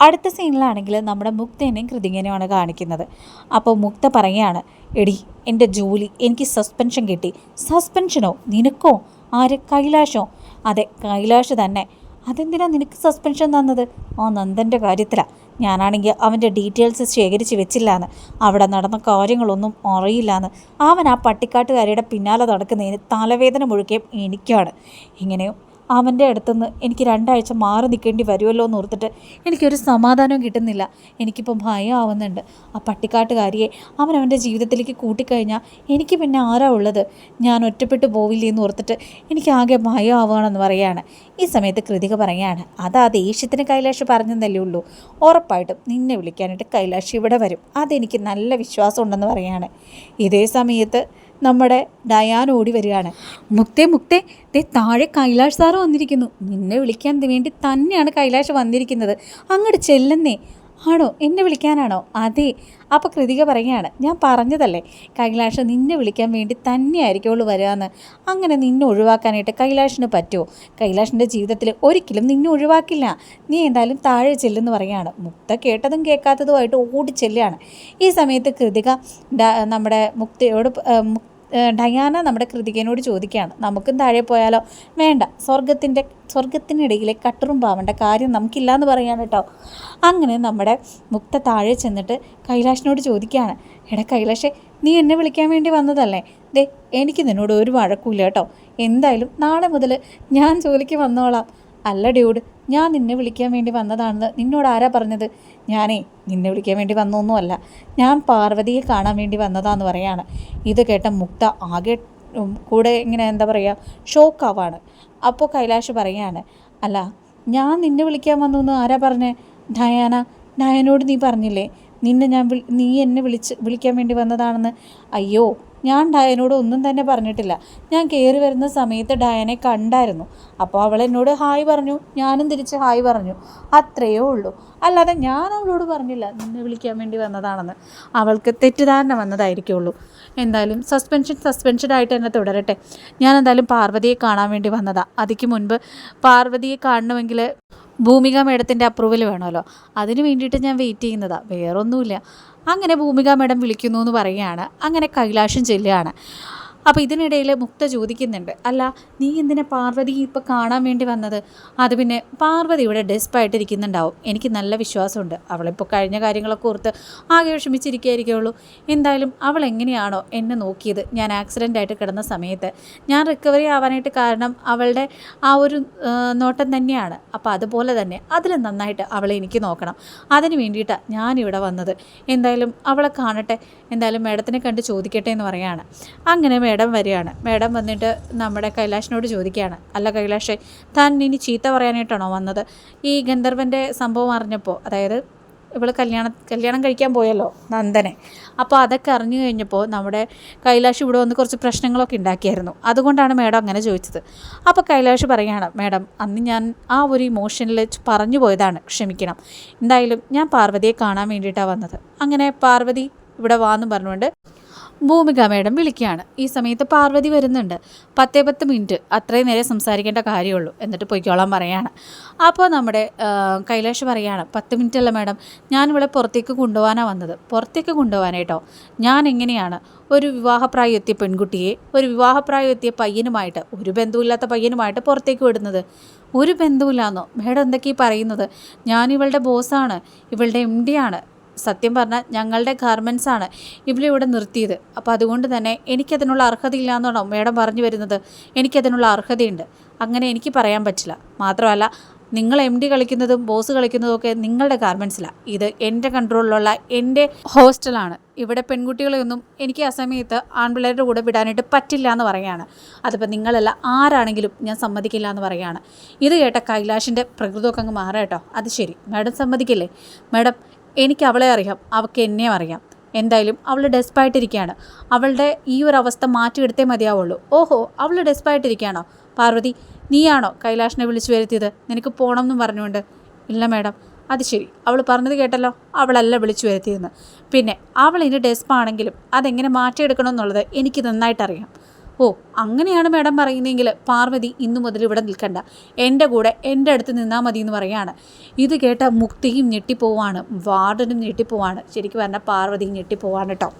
അടുത്ത സീനിലാണെങ്കിൽ നമ്മുടെ മുക്തേനെയും കൃതികനെയുമാണ് കാണിക്കുന്നത്. അപ്പോൾ മുക്ത പറയുകയാണ് എടി എന്റെ ജോലി എനിക്ക് സസ്പെൻഷൻ കിട്ടി. സസ്പെൻഷനോ? നിനക്കോ? ആര്? കൈലാഷോ? അതെ കൈലാഷ് തന്നെ. അതെന്തിനാ നിനക്ക് സസ്പെൻഷൻ തന്നത്? ആ നന്ദന്റെ കാര്യത്തിലാണ് ഞാനാണെങ്കിൽ അവന്റെ ഡീറ്റെയിൽസ് ശേഖരിച്ച് വെച്ചില്ലാന്ന്. അവിടെ നടന്ന കാര്യങ്ങളൊന്നും അറിയില്ലാന്ന്. അവൻ ആ പട്ടിക്കാട്ടുകാരിയുടെ പിന്നാലെ നടക്കുന്നതിന് തലവേദന മുഴുക്കിയും എനിക്കാണ്. ഇങ്ങനെയും? അവന്റെ അടുത്തുനിന്ന് എനിക്ക് രണ്ടാഴ്ച മാറി നിൽക്കേണ്ടി വരുമല്ലോ എന്ന് ഓർത്തിട്ട് എനിക്കൊരു സമാധാനവും കിട്ടുന്നില്ല. എനിക്കിപ്പോൾ ഭയം ആവുന്നുണ്ട് ആ പട്ടിക്കാട്ടുകാരിയെ അവൻ അവന്റെ ജീവിതത്തിലേക്ക് കൂട്ടിക്കഴിഞ്ഞാൽ എനിക്ക് പിന്നെ ആരാ ഉള്ളത്? ഞാൻ ഒറ്റപ്പെട്ടു പോവില്ലേ എന്ന് ഓർത്തിട്ട് എനിക്ക് ആകെ ഭയം ആവുകയാണെന്ന് പറയുകയാണ് ഈ സമയത്ത് കൃതിക പറയുകയാണ് അത് ദേഷ്യത്തിന് കൈലാഷ് പറഞ്ഞെന്നല്ലേ ഉള്ളൂ. ഉറപ്പായിട്ടും നിന്നെ വിളിക്കാനായിട്ട് കൈലാഷ് ഇവിടെ വരും. അതെനിക്ക് നല്ല വിശ്വാസം ഉണ്ടെന്ന് പറയുകയാണ് ഇതേ സമയത്ത് നമ്മുടെ ഡയാൻ ഓടി വരികയാണ്. മുക്തേ മുക്തേ ദേ താഴെ കൈലാഷ് സാറ് വന്നിരിക്കുന്നു. നിന്നെ വിളിക്കാൻ വേണ്ടി തന്നെയാണ് കൈലാഷ് വന്നിരിക്കുന്നത്. അങ്ങോട്ട് ചെല്ലുന്നേ. ആണോ? എന്നെ വിളിക്കാനാണോ? അതെ. അപ്പോൾ കൃതിക പറയുകയാണ് ഞാൻ പറഞ്ഞതല്ലേ കൈലാഷ് നിന്നെ വിളിക്കാൻ വേണ്ടി തന്നെയായിരിക്കുള്ളൂ വരാമെന്ന് അങ്ങനെ നിന്നെ ഒഴിവാക്കാനായിട്ട് കൈലാഷിന് പറ്റുമോ? കൈലാഷിന്റെ ജീവിതത്തിൽ ഒരിക്കലും നിന്നെ ഒഴിവാക്കില്ല. നീ എന്തായാലും താഴെ ചെല്ലെന്ന് പറയുകയാണ്. മുക്ത കേട്ടതും കേൾക്കാത്തതുമായിട്ട് ഓടി ചെല്ലുകയാണ്. ഈ സമയത്ത് കൃതിക നമ്മുടെ മുക്തയോട് ഡയാന നമ്മുടെ കൃതികനോട് ചോദിക്കുകയാണ്. നമുക്കും താഴെ പോയാലോ? വേണ്ട. സ്വർഗത്തിന്റെ സ്വർഗത്തിനിടയിലെ കട്ടറും പാവേണ്ട കാര്യം നമുക്കില്ല എന്ന് പറയാണ് കേട്ടോ അങ്ങനെ നമ്മുടെ മുക്ത താഴെ ചെന്നിട്ട് കൈലാഷിനോട് ചോദിക്കുകയാണ്. എടാ കൈലാഷെ നീ എന്നെ വിളിക്കാൻ വേണ്ടി വന്നതല്ലേ? ദേ എനിക്ക് നിന്നോട് ഒരു വഴക്കൂല കേട്ടോ എന്തായാലും നാളെ മുതൽ ഞാൻ ജോലിക്ക് വന്നോളാം. അല്ല ഡ്യൂഡ് ഞാൻ നിന്നെ വിളിക്കാൻ വേണ്ടി വന്നതാണെന്ന് നിന്നോട് ആരാ പറഞ്ഞത്? ഞാനേ നിന്നെ വിളിക്കാൻ വേണ്ടി വന്നൊന്നുമല്ല. ഞാൻ പാർവതിയെ കാണാൻ വേണ്ടി വന്നതാന്ന് പറയാണ്. ഇത് കേട്ട മുക്ത ആകെ കൂടെ ഇങ്ങനെ എന്താ പറയുക ഷോക്കാവാണ്. അപ്പോൾ കൈലാഷ് പറയാണ് അല്ല ഞാൻ നിന്നെ വിളിക്കാൻ വന്നു എന്ന് ആരാ പറഞ്ഞേ? ഡയാന ഡയാനോട് നീ പറഞ്ഞില്ലേ? നിന്നെ ഞാൻ നീ എന്നെ വിളിച്ച് വിളിക്കാൻ വേണ്ടി വന്നതാണെന്ന്? അയ്യോ ഞാൻ ഡയനോട് ഒന്നും തന്നെ പറഞ്ഞിട്ടില്ല. ഞാൻ കയറി വരുന്ന സമയത്ത് ഡയനെ കണ്ടായിരുന്നു. അപ്പോൾ അവൾ എന്നോട് ഹായ് പറഞ്ഞു. ഞാനും തിരിച്ച് ഹായ് പറഞ്ഞു. അത്രയേ ഉള്ളൂ. അല്ലാതെ ഞാൻ അവളോട് പറഞ്ഞില്ല. നിന്നെ വിളിക്കാൻ വേണ്ടി വന്നതാണെന്ന്. അവൾക്ക് തെറ്റിദ്ധാരണ വന്നതായിരിക്കുള്ളൂ. എന്തായാലും സസ്പെൻഷൻ സസ്പെൻഷഡ് ആയിട്ട് തന്നെ തുടരട്ടെ. ഞാൻ എന്തായാലും പാർവതിയെ കാണാൻ വേണ്ടി വന്നതാണ് അതിക്ക് മുൻപ് പാർവതിയെ കാണണമെങ്കിൽ ഭൂമിക മേഡത്തിന്റെ അപ്രൂവൽ വേണമല്ലോ. അതിന് വേണ്ടിയിട്ട് ഞാൻ വെയിറ്റ് ചെയ്യുന്നതാണ് വേറൊന്നുമില്ല. അങ്ങനെ ഭൂമിക മേഡം വിളിക്കുന്നു എന്ന് പറയുകയാണ്. അങ്ങനെ കൈലാഷം ചെല്ലുകയാണ്. അപ്പോൾ ഇതിനിടയിൽ മുക്ത ചോദിക്കുന്നുണ്ട് അല്ല നീ എന്തിനാ പാർവതി ഇപ്പോൾ കാണാൻ വേണ്ടി വന്നത്? അത് പിന്നെ പാർവതി ഇവിടെ ഡെസ്പായിട്ടിരിക്കുന്നുണ്ടാവും എനിക്ക് നല്ല വിശ്വാസമുണ്ട്. അവളിപ്പോൾ കഴിഞ്ഞ കാര്യങ്ങളൊക്കെ ഓർത്ത് ആകെ വിഷമിച്ചിരിക്കുകയായിരിക്കുള്ളൂ. എന്തായാലും അവൾ എങ്ങനെയാണോ എന്നെ നോക്കിയത്. ഞാൻ ആക്സിഡന്റ് ആയിട്ട് കിടന്ന സമയത്ത് ഞാൻ റിക്കവറി ആവാനായിട്ട് കാരണം അവളുടെ ആ ഒരു നോട്ടം തന്നെയാണ്. അപ്പോൾ അതുപോലെ തന്നെ അതിൽ നന്നായിട്ട് അവളെ എനിക്ക് നോക്കണം. അതിന് വേണ്ടിയിട്ടാണ് ഞാനിവിടെ വന്നത്. എന്തായാലും അവളെ കാണട്ടെ. എന്തായാലും മേഡത്തിനെ കണ്ട് ചോദിക്കട്ടെ എന്ന് പറയാണ്. അങ്ങനെ മേഡം വരികയാണ്. മേഡം വന്നിട്ട് നമ്മുടെ കൈലാഷിനോട് ചോദിക്കുകയാണ്. അല്ല കൈലാഷെ താൻ ഇനി ചീത്ത പറയാനായിട്ടാണോ വന്നത്? ഈ ഗന്ധർവന്റെ സംഭവം അറിഞ്ഞപ്പോൾ അതായത് ഇവൾ കല്യാണം കല്യാണം കഴിക്കാൻ പോയല്ലോ നന്ദനെ. അപ്പോൾ അതൊക്കെ അറിഞ്ഞു കഴിഞ്ഞപ്പോൾ നമ്മുടെ കൈലാഷ് ഇവിടെ വന്ന് കുറച്ച് പ്രശ്നങ്ങളൊക്കെ ഉണ്ടാക്കിയായിരുന്നു. അതുകൊണ്ടാണ് മേഡം അങ്ങനെ ചോദിച്ചത്. അപ്പോൾ കൈലാഷ് പറയുകയാണ് മേഡം അന്ന് ഞാൻ ആ ഒരു ഇമോഷനിൽ പറഞ്ഞു പോയതാണ്. ക്ഷമിക്കണം. എന്തായാലും ഞാൻ പാർവതിയെ കാണാൻ വേണ്ടിയിട്ടാണ് വന്നത്. അങ്ങനെ പാർവതി ഇവിടെ വാന്ന് പറഞ്ഞുകൊണ്ട് ഭൂമിക മേഡം വിളിക്കുകയാണ്. ഈ സമയത്ത് പാർവതി വരുന്നുണ്ട്. പത്തേ പത്ത് മിനിറ്റ്. അത്രയും നേരം സംസാരിക്കേണ്ട കാര്യമുള്ളൂ. എന്നിട്ട് പൊയ്ക്കോളാൻ പറയാണ്. അപ്പോൾ നമ്മുടെ കൈലാഷ് പറയാണ് പത്ത് മിനിറ്റ് അല്ല മേഡം. ഞാനിവിടെ പുറത്തേക്ക് കൊണ്ടുപോകാനാണ് വന്നത്. പുറത്തേക്ക് കൊണ്ടുപോകാനായിട്ടോ ഞാൻ എങ്ങനെയാണ് ഒരു വിവാഹപ്രായം എത്തിയ പെൺകുട്ടിയെ ഒരു വിവാഹപ്രായം എത്തിയ പയ്യനുമായിട്ട് ഒരു ബന്ധുവില്ലാത്ത പയ്യനുമായിട്ട് പുറത്തേക്ക് വിടുന്നത്? ഒരു ബന്ധുവില്ലാന്നോ? മേഡം എന്തൊക്കെയാണ് പറയുന്നത്? ഞാൻ ഇവളുടെ ബോസാണ്. ഇവളുടെ എം ആണ്. സത്യം പറഞ്ഞാൽ ഞങ്ങളുടെ ഗാർമെൻസാണ് ഇവിടെ നിർത്തിയത്. അപ്പോൾ അതുകൊണ്ട് തന്നെ എനിക്കതിനുള്ള അർഹതയില്ല എന്നാണോ മേഡം പറഞ്ഞു വരുന്നത്? എനിക്കതിനുള്ള അർഹതയുണ്ട്. അങ്ങനെ എനിക്ക് പറയാൻ പറ്റില്ല. മാത്രമല്ല നിങ്ങൾ എം ഡി കളിക്കുന്നതും ബോസ് കളിക്കുന്നതും ഒക്കെ നിങ്ങളുടെ ഗാർമെൻസിലാണ് ഇത് എന്റെ കൺട്രോളിലുള്ള എന്റെ ഹോസ്റ്റലാണ് ഇവിടെ പെൺകുട്ടികളെയൊന്നും എനിക്ക് ആ സമയത്ത് ആൺപിള്ളേരുടെ കൂടെ വിടാനായിട്ട് പറ്റില്ല എന്ന് പറയുകയാണ്. അതിപ്പോൾ നിങ്ങളല്ല ആരാണെങ്കിലും ഞാൻ സമ്മതിക്കില്ല എന്ന് പറയുകയാണ്. ഇത് കേട്ട കൈലാഷിന്റെ പ്രകൃതമൊക്കെ അങ്ങ് മാറാം കേട്ടോ. അത് ശരി. മാഡം സമ്മതിക്കില്ലേ? മാഡം എനിക്ക് അവളെ അറിയാം. അവൾക്ക് എന്നെയും അറിയാം. എന്തായാലും അവൾ ഡെസ്പായിട്ടിരിക്കുകയാണ്. അവളുടെ ഈ ഒരു അവസ്ഥ മാറ്റിയെടുത്തേ മതിയാവുള്ളൂ. ഓഹോ അവൾ ഡെസ്പായിട്ടിരിക്കുകയാണോ? പാർവതി നീയാണോ കൈലാഷിനെ വിളിച്ചു വരുത്തിയത്? നിനക്ക് പോകണം എന്നും പറഞ്ഞുകൊണ്ട്. ഇല്ല മേഡം. അത് ശരി. അവൾ പറഞ്ഞത് കേട്ടല്ലോ. അവളല്ല വിളിച്ചു വരുത്തിയെന്ന് പിന്നെ അവൾ ഇനി ഡെസ്പാണെങ്കിലും അതെങ്ങനെ മാറ്റിയെടുക്കണം എന്നുള്ളത് എനിക്ക് നന്നായിട്ടറിയാം. ഓ അങ്ങനെയാണ് മാഡം പറയുന്നതെങ്കിൽ പാർവതി ഇന്നു മുതൽ ഇവിടെ നിൽക്കണ്ട. എന്റെ കൂടെ എന്റെ അടുത്ത് നിന്നാൽ മതി എന്ന് പറയാണ്. ഇത് കേട്ട മുക്തിയും ഞെട്ടിപ്പോവാണ്. വാർഡനും ഞെട്ടിപ്പോവാണ്. ശരിക്കും പറഞ്ഞാൽ പാർവതിയും ഞെട്ടിപ്പോവാണ് കേട്ടോ.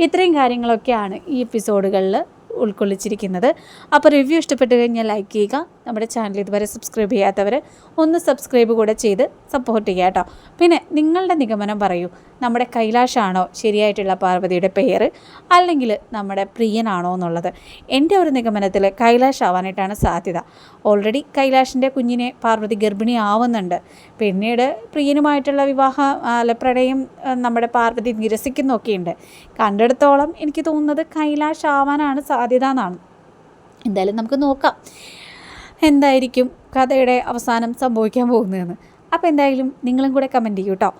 ഇത്രയും കാര്യങ്ങളൊക്കെയാണ് ഈ എപ്പിസോഡുകളിൽ ഉൾക്കൊള്ളിച്ചിരിക്കുന്നത്. അപ്പോൾ റിവ്യൂ ഇഷ്ടപ്പെട്ട് കഴിഞ്ഞാൽ ലൈക്ക് ചെയ്യുക. നമ്മുടെ ചാനൽ ഇതുവരെ സബ്സ്ക്രൈബ് ചെയ്യാത്തവർ ഒന്ന് സബ്സ്ക്രൈബ് കൂടെ ചെയ്ത് സപ്പോർട്ട് ചെയ്യുക കേട്ടോ. പിന്നെ നിങ്ങളുടെ നിഗമനം പറയൂ. നമ്മുടെ കൈലാഷാണോ ശരിയായിട്ടുള്ള പാർവതിയുടെ പേര്? അല്ലെങ്കിൽ നമ്മുടെ പ്രിയനാണോ എന്നുള്ളത്? എന്റെ ഒരു നിഗമനത്തിൽ കൈലാഷ് ആവാനായിട്ടാണ് സാധ്യത. ഓൾറെഡി കൈലാഷിന്റെ കുഞ്ഞിനെ പാർവതി ഗർഭിണി ആവുന്നുണ്ട്. പിന്നീട് പ്രിയനുമായിട്ടുള്ള വിവാഹ അലപ്രടയും നമ്മുടെ പാർവതി നിരസിക്കുന്നൊക്കെയുണ്ട്. കണ്ടെടുത്തോളം എനിക്ക് തോന്നുന്നത് കൈലാഷ് ആവാനാണ് സാധ്യത എന്നാണ്. എന്തായാലും നമുക്ക് നോക്കാം. എന്തായിരിക്കും കഥയുടെ അവസാനം സംഭവിക്കാൻ പോകുന്നതെന്ന്. അപ്പോൾ എന്തായാലും നിങ്ങളും കൂടെ കമന്റ് ചെയ്യൂ കേട്ടോ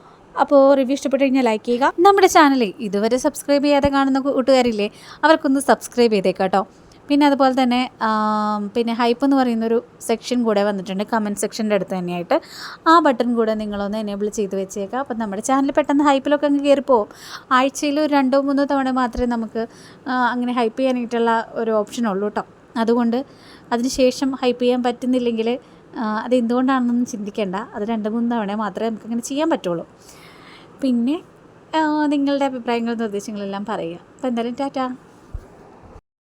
അപ്പോൾ റിവ്യൂ ഇഷ്ടപ്പെട്ട് കഴിഞ്ഞാൽ ലൈക്ക് ചെയ്യുക. നമ്മുടെ ചാനൽ ഇതുവരെ സബ്സ്ക്രൈബ് ചെയ്യാതെ കാണുന്ന കൂട്ടുകാരില്ലേ അവർക്കൊന്ന് സബ്സ്ക്രൈബ് ചെയ്തേക്കാം കേട്ടോ പിന്നെ അതുപോലെ തന്നെ പിന്നെ ഹൈപ്പ് എന്ന് പറയുന്നൊരു സെക്ഷൻ കൂടെ വന്നിട്ടുണ്ട് കമന്റ് സെക്ഷന്റെ അടുത്ത് തന്നെയായിട്ട്. ആ ബട്ടൺ കൂടെ നിങ്ങളൊന്ന് എനേബിൾ ചെയ്ത് വെച്ചേക്കാം. അപ്പം നമ്മുടെ ചാനൽ പെട്ടെന്ന് ഹൈപ്പിലൊക്കെ അങ്ങ് കയറിപ്പോവും ആഴ്ചയിൽ ഒരു രണ്ടോ മൂന്നോ തവണ മാത്രമേ നമുക്ക് അങ്ങനെ ഹൈപ്പ് ചെയ്യാനായിട്ടുള്ള ഒരു ഓപ്ഷൻ ഉള്ളൂ കേട്ടോ അതുകൊണ്ട് അതിനുശേഷം ഹൈപ്പ് ചെയ്യാൻ പറ്റുന്നില്ലെങ്കിൽ അത് എന്തുകൊണ്ടാണെന്നൊന്നും ചിന്തിക്കേണ്ട. അത് രണ്ട് മൂന്ന് തവണ മാത്രമേ നമുക്ക് അങ്ങനെ ചെയ്യാൻ പറ്റുള്ളൂ. പിന്നെ നിങ്ങളുടെ അഭിപ്രായങ്ങളും നിർദ്ദേശങ്ങളെല്ലാം പറയുക. അപ്പോൾ എന്തായാലും ടാറ്റാ.